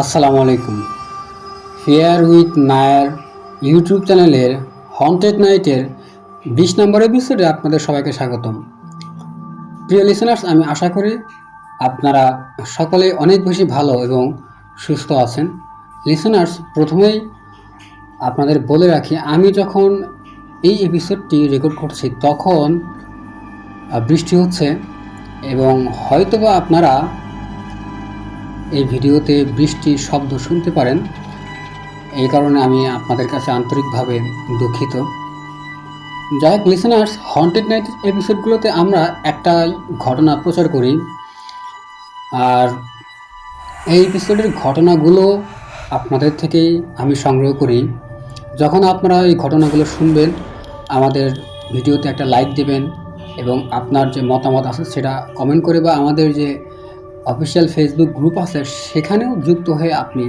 আসসালামু আলাইকুম। Fair with Nayar YouTube চ্যানেলের হন্টেড নাইটের বিশ নম্বর এপিসোডে আপনাদের সবাইকে স্বাগতম। প্রিয় লিসেনার্স আমি আশা করি আপনারা সকলে অনেক বেশি ভালো এবং সুস্থ আছেন। লিসেনার্স প্রথমেই আপনাদের বলে রাখি, আমি যখন এই এপিসোডটি রেকর্ড করছি, তখন বৃষ্টি হচ্ছে এবং হয়তোবা আপনারা এই ভিডিওতে বৃষ্টির শব্দ শুনতে পারেন। এই কারণে আমি আপনাদের কাছে আন্তরিকভাবে দুঃখিত। যাই হোক লিসেনার্স হন্টেড নাইট এপিসোডগুলোতে আমরা একটা ঘটনা প্রচার করি। আর এই এপিসোডের ঘটনাগুলো আপনাদের থেকেই আমি সংগ্রহ করি। যখন আপনারা এই ঘটনাগুলো শুনবেন, আমাদের ভিডিওতে একটা লাইক দেবেন এবং আপনার যে মতামত আছে সেটা কমেন্ট করে বা আমাদের যে অফিসিয়াল ফেসবুক গ্রুপ আছে, সেখানেও যুক্ত হয়ে আপনি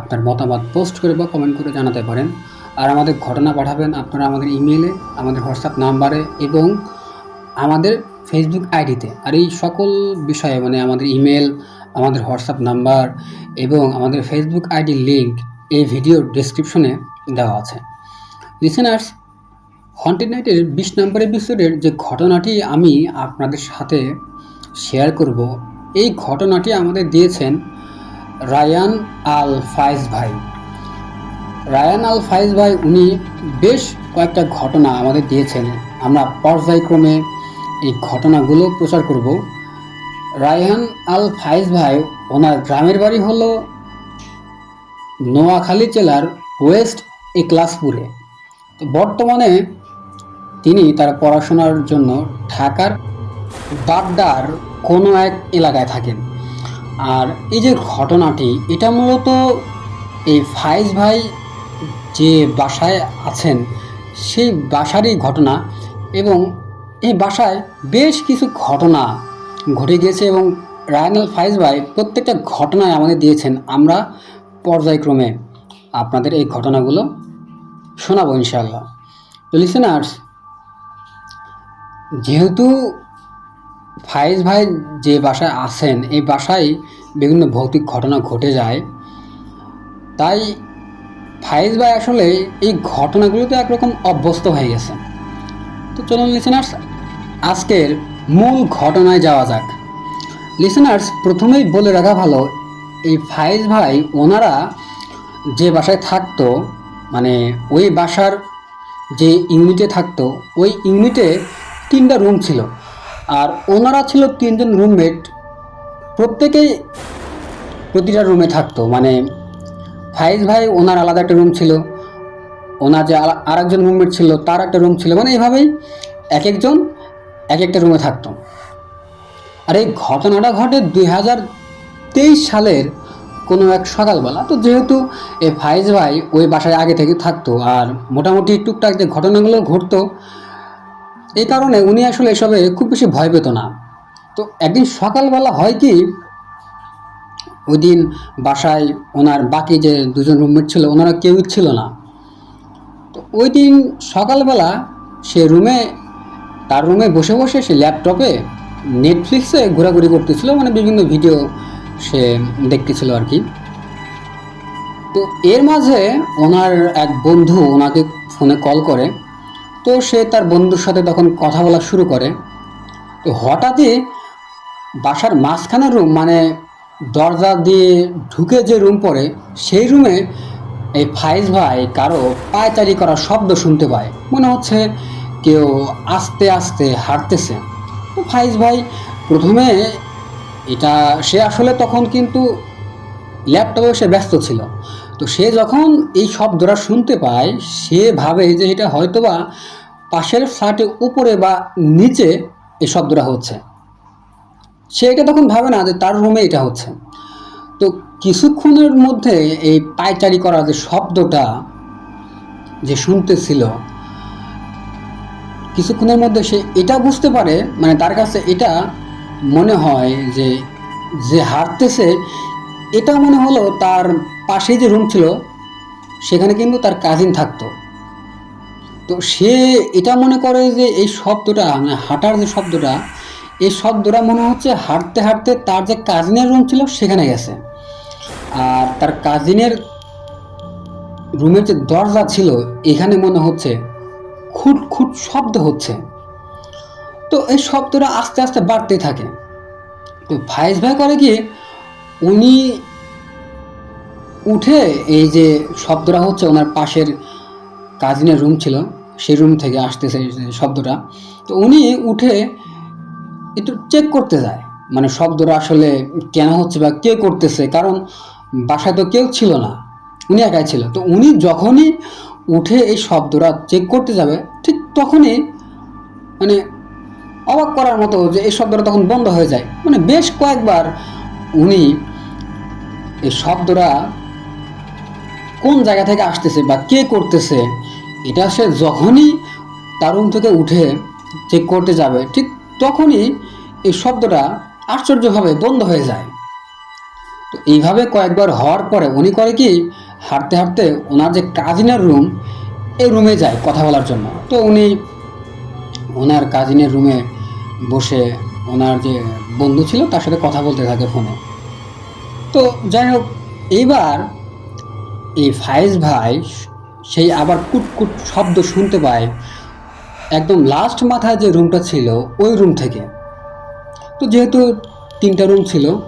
আপনার মতামত পোস্ট করে বা কমেন্ট করে জানাতে পারেন। আর আমাদের ঘটনা পাঠাবেন আপনারা আমাদের ইমেলে আমাদের হোয়াটসঅ্যাপ নাম্বারে এবং আমাদের ফেসবুক আইডিতে আর এই সকল বিষয়ে মানে আমাদের ইমেল আমাদের হোয়াটসঅ্যাপ নাম্বার এবং আমাদের ফেসবুক আইডি লিঙ্ক এই ভিডিওর ডেসক্রিপশনে দেওয়া আছে। লিসেনার্স হন্টেড নাইটের বিশ নম্বর এপিসোডের যে ঘটনাটি আমি আপনাদের সাথে শেয়ার করব এই ঘটনাটি আমাদের দিয়েছেন রায়ান আল ফাইজ ভাই। রায়ান আল ফাইজ ভাই, উনি বেশ কয়েকটা ঘটনা আমাদের দিয়েছেন। আমরা পর্যায়ক্রমে এই ঘটনাগুলো প্রচার করব। রায়হান আল ফাইজ ভাই, ওনার গ্রামের বাড়ি হলো নোয়াখালী জেলার ওয়েস্ট একলাসপুরে। তো বর্তমানে তিনি তার পড়াশোনার জন্য ঢাকার বাড্ডার কোনো এক এলাকায় থাকেন। আর এই যে ঘটনাটি, এটা মূলত এই ফাইজ ভাই যে বাসায় আছেন, সেই বাসারই ঘটনা এবং এই বাসায় বেশ কিছু ঘটনা ঘটে গিয়েছে এবং রায়নাল ফাইজ ভাই প্রত্যেকটা ঘটনায় আমাদের দিয়েছেন। আমরা পর্যায়ক্রমে আপনাদের এই ঘটনাগুলো শোনাবো ইনশাল্লাহ লিসেনার্স যেহেতু ফাইজ ভাই যে বাসায় আছেন, এই বাসায় বিভিন্ন ভৌতিক ঘটনা ঘটে যায়। তাই ফাইজ ভাই আসলে এই ঘটনাগুলোতে একরকম অভ্যস্ত হয়ে গেছে তো চলুন লিসেনার্স আজকের মূল ঘটনায় যাওয়া যাক। লিসেনার্স প্রথমেই বলে রাখা ভালো, এই ফাইজ ভাই, ওনারা যে বাসায় থাকতো মানে ওই বাসার যে ইউনিটে থাকতো, ওই ইউনিটে তিনটা রুম ছিল। আর ওনারা ছিল তিনজন রুমমেট। প্রত্যেকেই প্রতিটা রুমে থাকতো। মানে ফাইজ ভাই, ওনার আলাদা একটা রুম ছিল। ওনার যে আর একজন রুমমেট ছিল, তার একটা রুম ছিল। মানে এইভাবেই এক একজন এক একটা রুমে থাকতো। আর এই ঘটনাটা ঘটে দুই হাজার তেইশ সালের কোনো এক সকালবেলা। তো যেহেতু এই ফাইজ ভাই ওই বাসায় আগে থেকে থাকতো, আর মোটামুটি টুকটাক যে ঘটনাগুলো ঘটতো এই কারণে উনি আসলে এসবে খুব বেশি ভয় পেত না। তো একদিন সকালবেলা হয় কি ওই দিন বাসায় ওনার বাকি যে দুজন রুমমেট ছিল, ওনারা কেউই ছিল না। তো ওই দিন সকালবেলা সে রুমে, তার রুমে বসে বসে সে ল্যাপটপে নেটফ্লিক্সে ঘোরাঘুরি করতেছিল মানে বিভিন্ন ভিডিও সে দেখতেছিল আর কি। তো এর মাঝে ওনার এক বন্ধু ওনাকে ফোনে কল করে তো সে তার বন্ধুর সাথে তখন কথা বলা শুরু করে। তো হঠাৎই বাসার মাঝখানের রুম মানে দরজা দিয়ে ঢুকে যে রুম পড়ে, সেই রুমে এই ফাইজ ভাই কারও পায়চারি করার শব্দ শুনতে পায়। মনে হচ্ছে কেউ আস্তে আস্তে হাঁটতেছে। তো ফাইজ ভাই প্রথমে এটা, সে আসলে তখন কিন্তু ল্যাপটপে সে ব্যস্ত ছিল। তো সে যখন এই শব্দটা শুনতে পায়, সে ভাবে যে এটা হয়তোবা পাশের ফ্ল্যাটে উপরে বা নিচে এই শব্দটা হচ্ছে। সে এটা তখন ভাবে না যে তার রুমে এটা হচ্ছে। তো কিছুক্ষণের মধ্যে এই পায়চারি করার যে শব্দটা যে শুনতেছিল, কিছুক্ষণের মধ্যে সে এটা বুঝতে পারে মানে তার কাছে এটা মনে হয় যে যে হাঁটতেছে এটা মনে হলো তার পাশেই যে রুম ছিল, সেখানে কিন্তু তার কাজিন থাকতো। তো সে এটা মনে করে যে এই শব্দটা মানে হাঁটার যে শব্দটা, এই শব্দটা মনে হচ্ছে হাঁটতে হাঁটতে তার যে কাজিনের রুম ছিল সেখানে গেছে। আর তার কাজিনের রুমের যে দরজা ছিল, এখানে মনে হচ্ছে খুট খুট শব্দ হচ্ছে। তো এই শব্দটা আস্তে আস্তে বাড়তে থাকে। তো ফাইজ ভাই করে কি, উনি উঠে এই যে শব্দটা হচ্ছে ওনার পাশের কাজিনের রুম ছিল সেই রুম থেকে আসতেছে শব্দটা। তো উনি উঠে একটু চেক করতে যায় মানে শব্দটা আসলে কেন হচ্ছে বা কে করতেছে? কারণ বাসায় তো কেউ ছিল না, উনি একাই ছিল। তো উনি যখনই উঠে এই শব্দটা চেক করতে যাবে, ঠিক তখনই মানে অবাক করার মতো যে এই শব্দটা তখন বন্ধ হয়ে যায়। মানে বেশ কয়েকবার উনি এই শব্দটা কোন জায়গা থেকে আসতেছে বা কে করতেছে এটা সে যখনই তার রুম থেকে উঠে চেক করতে যাবে, ঠিক তখনই এই শব্দটা আশ্চর্যভাবে বন্ধ হয়ে যায়। তো এইভাবে কয়েকবার হওয়ার পরে উনি করে কি, হাঁটতে হাঁটতে ওনার যে কাজিনের রুম, এই রুমে যায় কথা বলার জন্য। তো উনি ওনার কাজিনের রুমে বসে ওনার যে বন্ধু ছিল তার সাথে কথা বলতে থাকে ফোনে। তো যাই হোক, এইবার এই ফায়েজ ভাই সেই আবার কুটকুট শব্দ শুনতে পায়। একদম লাস্ট মাথায় যে রুমটা ছিল, ওই রুম থেকে। তো যেহেতু তিনটা রুম ছিল,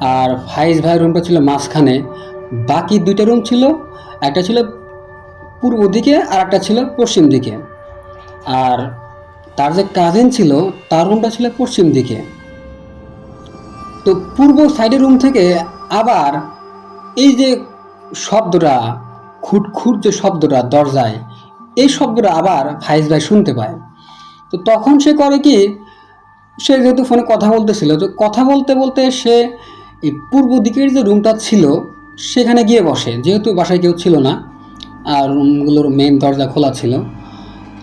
আর ফাইজ ভাইয়ের রুমটা ছিল মাঝখানে, বাকি দুইটা রুম ছিল, একটা ছিল পূর্ব দিকে আর একটা ছিল পশ্চিম দিকে। আর তার যে কাজিন ছিল, তার রুমটা ছিল পশ্চিম দিকে। তো পূর্ব সাইডের রুম থেকে আবার এই যে শব্দটা খুটখুট যে শব্দটা দরজায়, এই শব্দটা আবার ফাইজ ভাই শুনতে পায়। তো তখন সে করে কি, সে যেহেতু ফোনে কথা বলতেছিল, তো কথা বলতে বলতে সে এই পূর্ব দিকের যে রুমটা ছিল, সেখানে গিয়ে বসে। যেহেতু বাসায় কেউ ছিল না, আর রুমগুলোর মেন দরজা খোলা ছিল।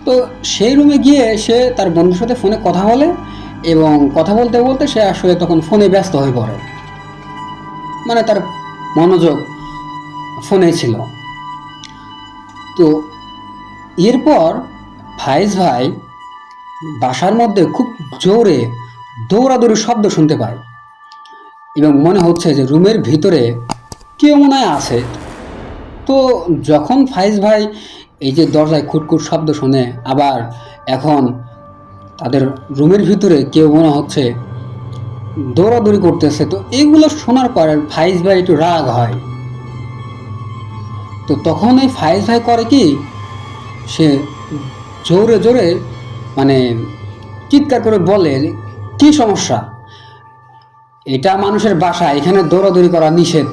তো সেই রুমে গিয়ে সে তার বন্ধুর সাথে ফোনে কথা বলে এবং কথা বলতে বলতে সে আসলে তখন ফোনে ব্যস্ত হয়ে পড়ে। মানে তার মনোযোগ ফোনে ছিল। তো এরপর ফাইজ ভাই বাসার মধ্যে খুব জোরে দৌড়াদৌড়ি শব্দ শুনতে পায় এবং মনে হচ্ছে যে রুমের ভিতরে কেউ মনে হয় আছে। তো যখন ফাইজ ভাই এই যে দরজায় খুটখুট শব্দ শুনে, আবার এখন তাদের রুমের ভিতরে কেউ মনে হচ্ছে দৌড়াদৌড়ি করতেছে, তো এগুলো শোনার পরে ফাইজ ভাই একটু রাগ হয়। তো তখন এই ফাইজ ভাই করে কি? সে জোরে জোরে মানে চিৎকার করে বলে, কি সমস্যা? এটা মানুষের বাসা, এখানে দৌড়াদৌড়ি করা নিষেধ।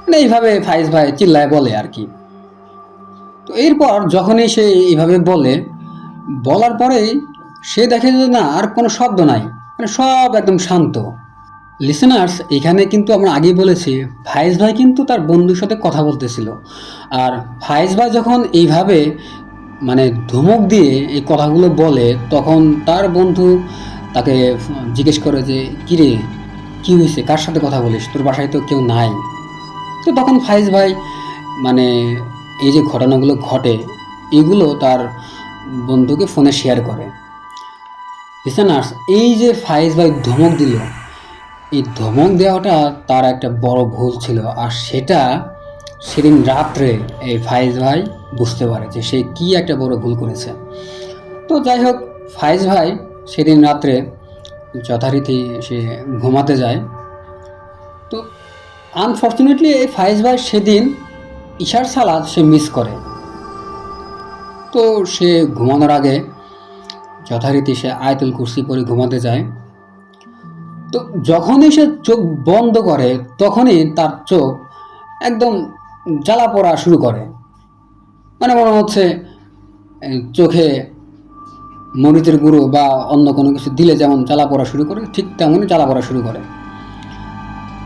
মানে এইভাবে ফাইজ ভাই চিল্লায় বলে আর কি। তো এরপর যখনই সে এইভাবে বলে, বলার পরেই সে দেখে যে না, আর কোনো শব্দ নাই। মানে সব একদম শান্ত। লিসেনার্স এখানে কিন্তু আমরা আগেই বলেছি ফাইজ ভাই কিন্তু তার বন্ধুর সাথে কথা বলতেছিল। আর ফাইজ ভাই যখন এইভাবে মানে ধমক দিয়ে এই কথাগুলো বলে, তখন তার বন্ধু তাকে জিজ্ঞেস করে যে, কিরে, কি হয়েছে? কার সাথে কথা বলিস? তোর বাসায় তো কেউ নাই। তো তখন ফাইজ ভাই মানে এই যে ঘটনাগুলো ঘটে, এগুলো তার বন্ধুকে ফোনে শেয়ার করে। লিসেনার্স এই যে ফাইজ ভাই ধমক দিল এই ধমক দেওয়াটা তার একটা বড় ভুল ছিল। আর সেটা সেদিন রাত্রে এই ফাইজ ভাই বুঝতে পারে যে সে কি একটা বড় ভুল করেছে। তো যাই হোক ফাইজ ভাই সেদিন রাত্রে যথারীতি সে ঘুমাতে যায়। তো আনফর্চুনেটলি এই ফাইজ ভাই সেদিন ইশার সালাদ সে মিস করে। তো সে ঘুমানোর আগে যথারীতি সে আয়তুল কুর্সি পরে ঘুমাতে যায়। তো যখনই সে চোখ বন্ধ করে, তখনই তার চোখ একদম জ্বালা পড়া শুরু করে। মানে মনে হচ্ছে চোখে মরিচের গুঁড়ো বা অন্য কোনো কিছু দিলে যেমন জ্বালা পড়া শুরু করে, ঠিক তেমনই জ্বালা পড়া শুরু করে।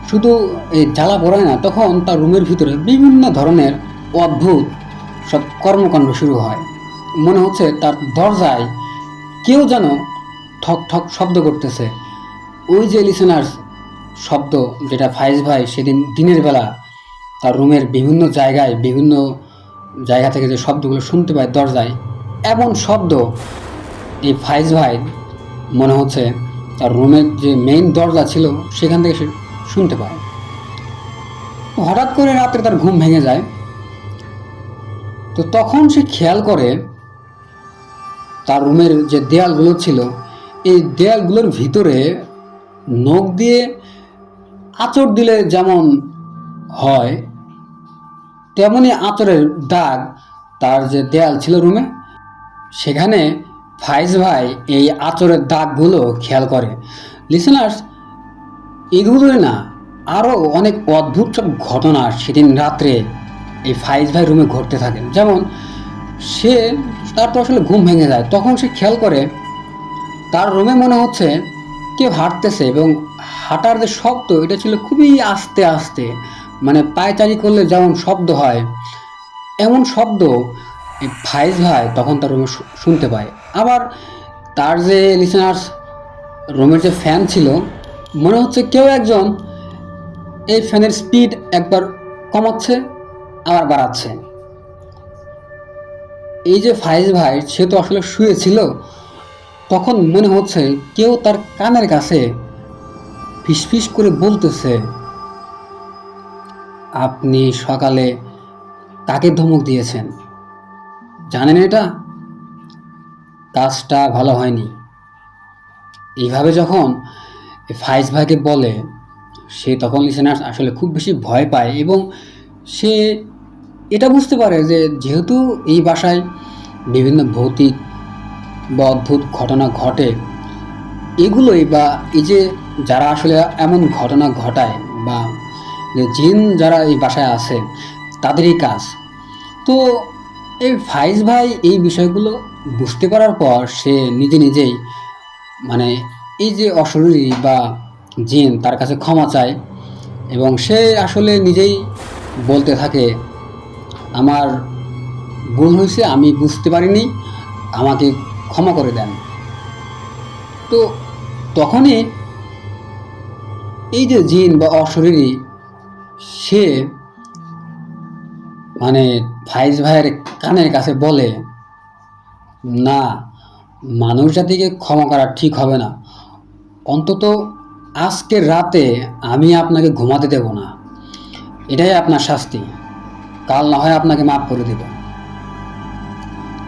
শুধু এই জ্বালা পড়ায় না, তখন তার রুমের ভিতরে বিভিন্ন ধরনের অদ্ভুত সব কর্মকাণ্ড শুরু হয়। মনে হচ্ছে তার দরজায় কেউ যেন ঠক ঠক শব্দ করতেছে। ওই যে লিসেনার্স শব্দ যেটা ফাইজ ভাই সেদিন দিনের বেলা তার রুমের বিভিন্ন জায়গায়, বিভিন্ন জায়গা থেকে যে শব্দগুলো শুনতে পায় দরজায়, এমন শব্দ এই ফাইজ ভাই মনে হচ্ছে তার রুমের যে মেইন দরজা ছিল সেখান থেকে সে শুনতে পায়। হঠাৎ করে রাত্রে তার ঘুম ভেঙে যায়। তো তখন সে খেয়াল করে তার রুমের যে দেয়ালগুলো ছিল, এই দেয়ালগুলোর ভিতরে নখ দিয়ে আঁচড় দিলে যেমন হয়, তেমনি আঁচড়ের দাগ তার যে দেয়াল ছিল রুমে, সেখানে ফাইজ ভাই এই আঁচড়ের দাগগুলো খেয়াল করে। লিসেনার্স এগুলোই না আরও অনেক অদ্ভুত সব ঘটনা সেদিন রাত্রে এই ফাইজ ভাই রুমে ঘটতে থাকে। যেমন সে তার তো আসলে ঘুম ভেঙে যায়, তখন সে খেয়াল করে তার রুমে মনে হচ্ছে কেউ হাঁটতেছে এবং হাঁটার যে শব্দ, এটা ছিল খুবই আস্তে আস্তে মানে পায়চারি করলে যেমন শব্দ হয়, এমন শব্দ ফাইজ ভাই তখন তার রুমে শুনতে পায়। আবার তার যে লিসেনার্স রুমের যে ফ্যান ছিল, মনে হচ্ছে কেউ একজন এই ফ্যানের স্পিড একবার কমাচ্ছে, আবার বাড়াচ্ছে। এই যে ফাইজ ভাই, সে তো আসলে শুয়েছিল তখন মনে হচ্ছে কেউ তার কানের কাছে ফিসফিস করে বলতেছে, আপনি সকালে কাকে ধমক দিয়েছেন? জানেন এটা? কাজটা ভালো হয়নি। এইভাবে যখন ফাইজ ভাইকে বলে, সে তখন লিসেনার আসলে খুব বেশি ভয় পায় এবং সে এটা বুঝতে পারে যে যেহেতু এই বাসায় বিভিন্ন ভৌতিক বা অদ্ভুত ঘটনা ঘটে, এগুলোই বা এই যে যারা আসলে এমন ঘটনা ঘটায় বা জিন যারা এই বাসায় আছে, তাদেরই কাজ। তো এই ফাইজ ভাই এই বিষয়গুলো বুঝতে পারার পর সে নিজে নিজেই মানে এই যে অশরীরী বা জিন তার কাছে ক্ষমা চায় এবং সে আসলে নিজেই বলতে থাকে, আমার ভুল হয়েছে, আমি বুঝতে পারিনি, আমাকে ক্ষমা করে দেন। তো তখনই এই যে জিন বা অশরীরী, সে মানে ফাইজ ভাইয়ের কানের কাছে বলে, না, মানুষ জাতিকে ক্ষমা করা ঠিক হবে না। অন্তত আজকের রাতে আমি আপনাকে ঘুমাতে দেব না। এটাই আপনার শাস্তি। কাল না হয় আপনাকে মাফ করে দেব।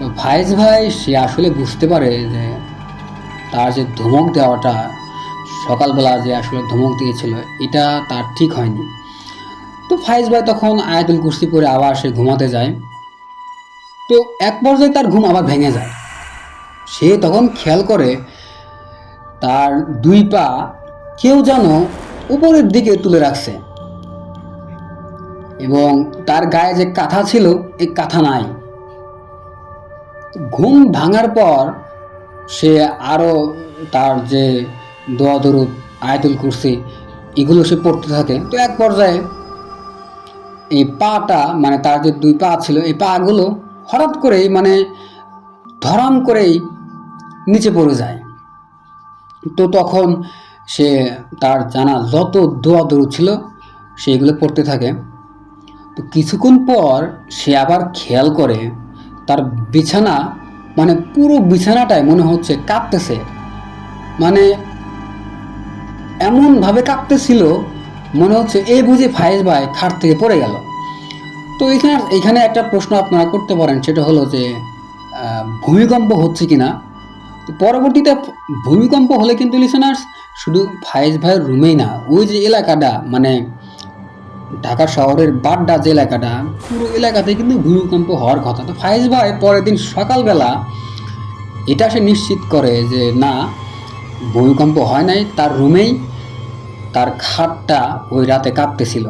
তো ফাইজ ভাই, সে আসলে বুঝতে পারে যে তার যে ধমক দেওয়াটা সকালবেলা যে আসলে ধমক দিয়েছিল, এটা তার ঠিক হয়নি। তো ফাইজ ভাই তখন আয়াতুল কুস্তি করে আবার সে ঘুমাতে যায়। তো এক পর্যায়ে তার ঘুম আবার ভেঙে যায়। সে তখন খেয়াল করে তার দুই পা কেউ যেন উপরের দিকে তুলে রাখছে। এবং তার গায়ে যে কাঁথা ছিল, এই কাঁথা নাই। ঘুম ভাঙার পর সে আরও তার যে দোয়া দরুদ, আয়াতুল কুরসি, এগুলো সে পড়তে থাকে। তো এক পর্যায়ে এই পাটা মানে তার যে দুই পা ছিল, এই পাগুলো হঠাৎ করেই মানে ধরাম করেই নিচে পড়ে যায়। তো তখন সে তার জানা যত দোয়া দরুদ ছিল সেগুলো পড়তে থাকে। তো কিছুক্ষণ পর সে আবার খেয়াল করে তার বিছানা মানে পুরো বিছানাটাই মনে হচ্ছে কাঁপতেছে। মানে এমনভাবে কাঁপতেছিল, মনে হচ্ছে এই বুঝে ফায়েজ ভাই খাট থেকে পড়ে গেল। তো এখানে এখানে একটা প্রশ্ন আপনারা করতে পারেন, সেটা হলো যে ভূমিকম্প হচ্ছে কিনা? তো পরবর্তীতে ভূমিকম্প হলে কিন্তু লিসেনার্স শুধু ফায়েজ ভাইয়ের রুমেই না, ওই যে এলাকাটা মানে ঢাকা শহরের বাড্ডা যে এলাকাটা, পুরো এলাকাতে কিন্তু ভূমিকম্প হওয়ার কথা। তো ফায়েজ ভাই পরের দিন সকালবেলা এটা সে নিশ্চিত করে যে, না, ভূমিকম্প হয় নাই, তার রুমেই তার খাটটা ওই রাতে কাঁপতেছিল।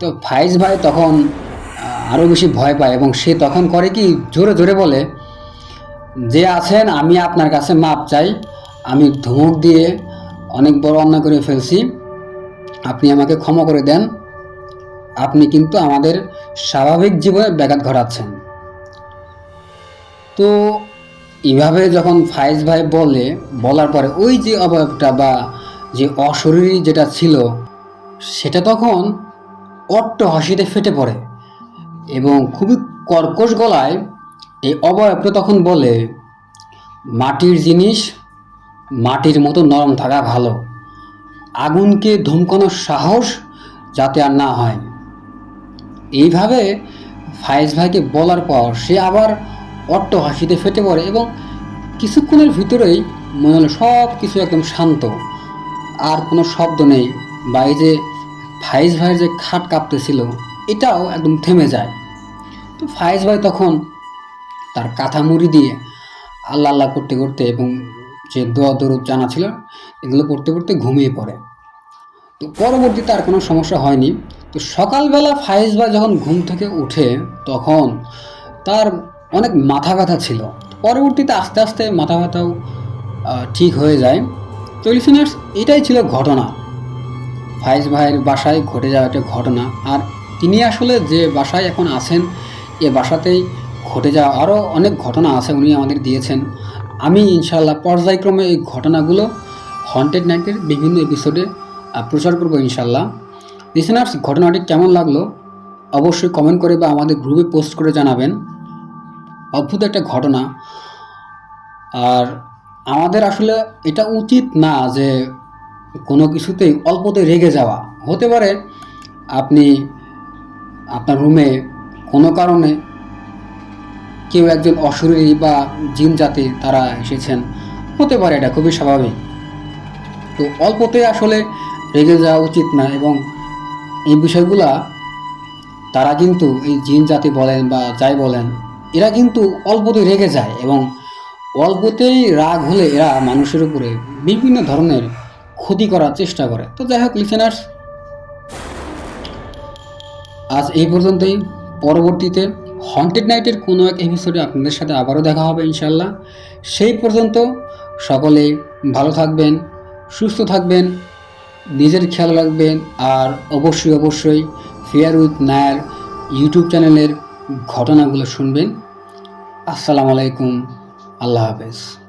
তো ফায়েজ ভাই তখন আরও বেশি ভয় পায় এবং সে তখন করে কি, জোরে জোরে বলে, যে আছেন, আমি আপনার কাছে মাপ চাই। আমি ধমক দিয়ে অনেক বড় অন্যায় করে ফেলছি। আপনি আমাকে ক্ষমা করে দেন। আপনি কিন্তু আমাদের স্বাভাবিক জীবনে ব্যাঘাত ঘটাচ্ছেন। তো এইভাবে যখন ফাইজ ভাই বলে, বলার পরে ওই যে অবয়বটা বা যে অশরীরী যেটা ছিল, সেটা তখন অট্ট হাসিতে ফেটে পড়ে এবং খুবই কর্কশ গলায় এই অবয়বটা তখন বলে, মাটির জিনিস মাটির মতো নরম থাকা ভালো। আগুনকে ধমকানোর সাহস যাতে আর না হয়। এইভাবে ফায়েজ ভাইকে বলার পর সে আবার অট্ট হাসিতে ফেটে পড়ে এবং কিছুক্ষণের ভিতরেই মনে হলো সব কিছু একদম শান্ত। আর কোনো শব্দ নেই। বা এই যে ফাইজ ভাইয়ের যে খাট কাঁপতেছিল, এটাও একদম থেমে যায়। তো ফায়েজ ভাই তখন তার কাঁথা মুড়ি দিয়ে আল্লাহ আল্লাহ করতে করতে এবং যে দোয়া দরুদ জানা ছিল, এগুলো পড়তে পড়তে ঘুমিয়ে পড়ে। তো পরবর্তীতে আর কোনো সমস্যা হয়নি। তো সকালবেলা ফায়েজ ভাই যখন ঘুম থেকে উঠে, তখন তার অনেক মাথা ব্যথা ছিল। পরবর্তীতে আস্তে আস্তে মাথা ব্যথাও ঠিক হয়ে যায়। তো লিসেনার্স, এটাই ছিল ঘটনা। ফায়েজ ভাইয়ের বাসায় ঘটে যাওয়া একটা ঘটনা। আর তিনি আসলে যে বাসায় এখন আছেন, এ বাসাতেই ঘটে যাওয়া আরও অনেক ঘটনা আছে উনি আমাদের দিয়েছেন। আমি ইনশাল্লাহ পর্যায়ক্রমে এই ঘটনাগুলো হন্টেড নাইটের বিভিন্ন এপিসোডে প্রচার করব ইনশাল্লাহ লিসেনার্স, ঘটনাটি কেমন লাগল? অবশ্যই কমেন্ট করে বা আমাদের গ্রুপে পোস্ট করে জানাবেন। অদ্ভুত একটা ঘটনা। আর আমাদের আসলে এটা উচিত না যে কোনো কিছুতেই অল্পতে রেগে যাওয়া। হতে পারে আপনি আপনার রুমে কোনো কারণে কেউ একজন অশরীরী বা জিন জাতি তারা এসেছেন। হতে পারে, এটা খুবই স্বাভাবিক। তো অল্পতে আসলে রেগে যাওয়া উচিত না এবং এই বিষয়গুলা তারা কিন্তু এই জিন জাতি বলেন বা যাই বলেন, এরা কিন্তু অল্পতেই রেগে যায় এবং অল্পতেই রাগ হলে এরা মানুষের উপরে বিভিন্ন ধরনের ক্ষতি করার চেষ্টা করে। তো যাই হোক লিসেনার্স আজ এই পর্যন্তই। পরবর্তীতে হন্টেড নাইটের কোনো এক এপিসোডে আপনাদের সাথে আবারও দেখা হবে ইনশাল্লাহ সেই পর্যন্ত সকলে ভালো থাকবেন, সুস্থ থাকবেন। নিজের খেয়াল রাখবেন আর অবশ্যই অবশ্যই ফেয়ার উইথ নায়ার ইউটিউব চ্যানেলের ঘটনাগুলো শুনবেন। আসসালামু আলাইকুম। আল্লাহ হাফেজ।